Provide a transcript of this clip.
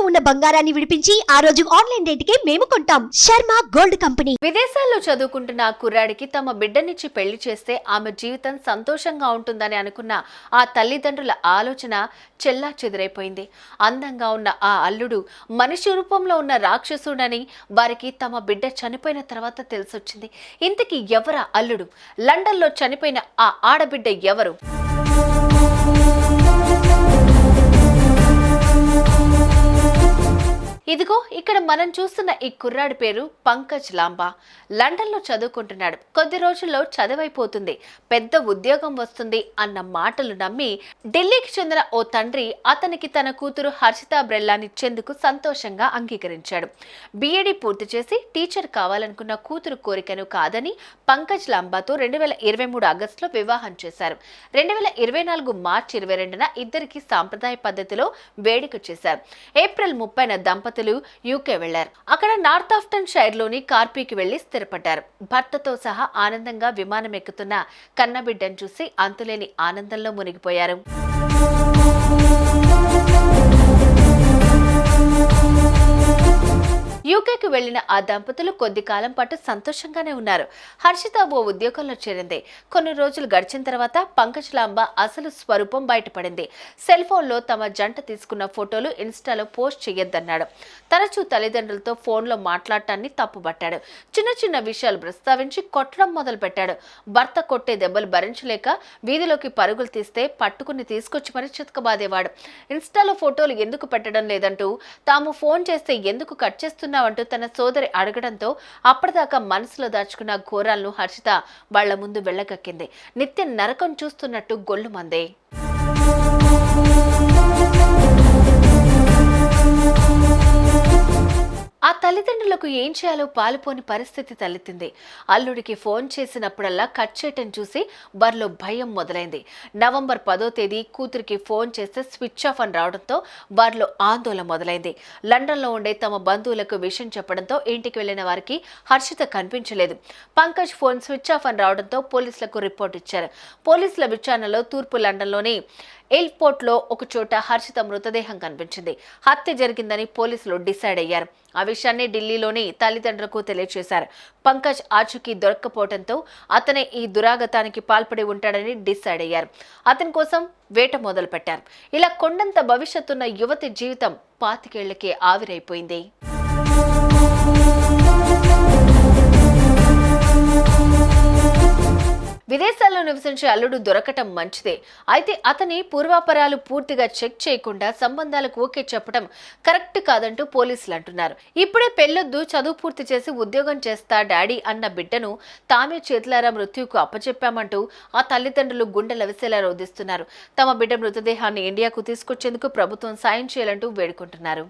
ఇంట్లో ఉన్న బంగారాన్ని విడిపించి ఆ రోజు ఆన్లైన్ రేటుకే మేము కొంటాం. Sharma gold company. విదేశాల్లో చదువుకుంటున్న ఆ కుర్రాడికి తమ బిడ్డనిచ్చి పెళ్ళి చేస్తే ఆమె జీవితం సంతోషంగా ఉంటుందని అనుకున్న ఆ తల్లిదండ్రుల ఆలోచన చెల్లా చెదిరైపోయింది. అందంగా ఉన్న ఆ అల్లుడు మనిషి రూపంలో ఉన్న రాక్షసుడని వారికి తమ బిడ్డ చనిపోయిన తర్వాత తెలిసొచ్చింది. ఇంతకీ ఎవరా అల్లుడు? లండన్లో చనిపోయిన ఆ ఆడబిడ్డ ఎవరు? ఇదిగో ఇక్కడ మనం చూస్తున్న ఈ కుర్రాడి పేరు పంకజ్ లాంబా. లండన్లో చదువుకుంటున్నాడు. కొద్ది రోజుల్లో చదువైపోతుంది. పెద్ద ఉద్యోగం వస్తుంది అన్న మాటలు నమ్మి ఢిల్లీకి చెందిన ఓ తండ్రి అతనికి తన కూతురు హర్షితా బ్రెల్లానిచ్చేందుకు సంతోషంగా అంగీకరించాడు. బీఏడీ పూర్తి చేసి టీచర్ కావాలనుకున్న కూతురు కోరికను కాదని పంకజ్ లాంబాతో రెండు వేల ఇరవై మూడు ఆగస్టులో వివాహం చేశారు. రెండు వేల ఇరవై నాలుగు మార్చి ఇరవై రెండున ఇద్దరికి సాంప్రదాయ పద్ధతిలో వేడుక చేశారు. ఏప్రిల్ ముప్పైన దంపతులు యూకే వెళ్ళారు. అక్కడ నార్త్ ఆఫ్టన్ షైర్లోని కార్పీకి వెళ్ళి స్థిరపడ్డారు. భర్తతో సహా ఆనందంగా విమానం ఎక్కుతున్న కన్నబిడ్డను చూసి అంతులేని ఆనందంలో మునిగిపోయారు. యూకేకి వెళ్ళిన ఆ దంపతులు కొద్ది కాలం పాటు సంతోషంగానే ఉన్నారు. హర్షిత ఓ ఉద్యోగంలో చేరింది. కొన్ని రోజులు గడిచిన తర్వాత పంకజ్ లాంబ అసలు స్వరూపం బయటపడింది. సెల్ ఫోన్లో తమ జంట తీసుకున్న ఫోటోలు ఇన్స్టాలో పోస్ట్ చేయొద్దన్నాడు. తరచూ తల్లిదండ్రులతో ఫోన్లో మాట్లాడటాన్ని తప్పుబట్టాడు. చిన్న చిన్న విషయాలు ప్రస్తావించి కొట్టడం మొదలుపెట్టాడు. భర్త కొట్టే దెబ్బలు భరించలేక వీధిలోకి పరుగులు తీస్తే పట్టుకుని తీసుకొచ్చి మరి చితకబాదేవాడు. ఇన్స్టాలో ఫోటోలు ఎందుకు పెట్టడం లేదంటూ తాము ఫోన్ చేస్తే ఎందుకు కట్ చేస్తున్నావంటూ తన సోదరి అడగడంతో అప్పటిదాకా మనసులో దాచుకున్న ఘోరాలను హర్షిత వాళ్ళ ముందు వెళ్ళగక్కింది. నిత్యం నరకం చూస్తున్నట్టు గొల్లుమందే ఏం చేయాలో పాలుపోని పరిస్థితి తలెత్తింది. అల్లుడికి ఫోన్ చేసినప్పుడల్లా కట్ చేయటం చూసి బర్లో భయం మొదలైంది. నవంబర్ పదో తేదీ కూతురికి ఫోన్ చేస్తే స్విచ్ ఆఫ్ అని రావడంతో బర్లో ఆందోళన మొదలైంది. లండన్లో ఉండే తమ బంధువులకు విషయం చెప్పడంతో ఇంటికి వెళ్ళిన వారికి హర్షిత కనిపించలేదు. పంకజ్ ఫోన్ స్విచ్ ఆఫ్ అని రావడంతో పోలీసులకు రిపోర్ట్ ఇచ్చారు. పోలీసుల విచారణలో తూర్పు లండన్లోని ఎయిర్పోర్ట్లో ఒక చోట హర్షిత మృతదేహం కనిపించింది. హత్య జరిగిందని పోలీసులు డిసైడ్ అయ్యారు. ఆ విషయాన్ని ఢిల్లీలోని తల్లిదండ్రులకు తెలియజేశారు. పంకజ్ ఆచూకీ దొరక్కపోవడంతో అతనే ఈ దురాగతానికి పాల్పడి ఉంటాడని డిసైడ్ అయ్యారు. అతని కోసం వేట మొదలుపెట్టారు. ఇలా కొండంత భవిష్యత్తున్న యువతి జీవితం పాతికేళ్ళకే ఆవిరైపోయింది. విదేశాల్లో నివసించే అల్లుడు దొరకటం మంచిదే. అయితే అతని పూర్వాపరాలు పూర్తిగా చెక్ చేయకుండా సంబంధాలకు ఓకే చెప్పడం కరెక్ట్ కాదంటూ పోలీసులు అంటున్నారు. ఇప్పుడే పెళ్ళొద్దు చదువు పూర్తి చేసి ఉద్యోగం చేస్తా డాడీ అన్న బిడ్డను తామే చేతులారా మృత్యుకు అప్పచెప్పామంటూ ఆ తల్లిదండ్రులు గుండె లవిసేలా రోధిస్తున్నారు. తమ బిడ్డ మృతదేహాన్ని ఇండియాకు తీసుకొచ్చేందుకు ప్రభుత్వం సాయం చేయాలంటూ వేడుకుంటున్నారు.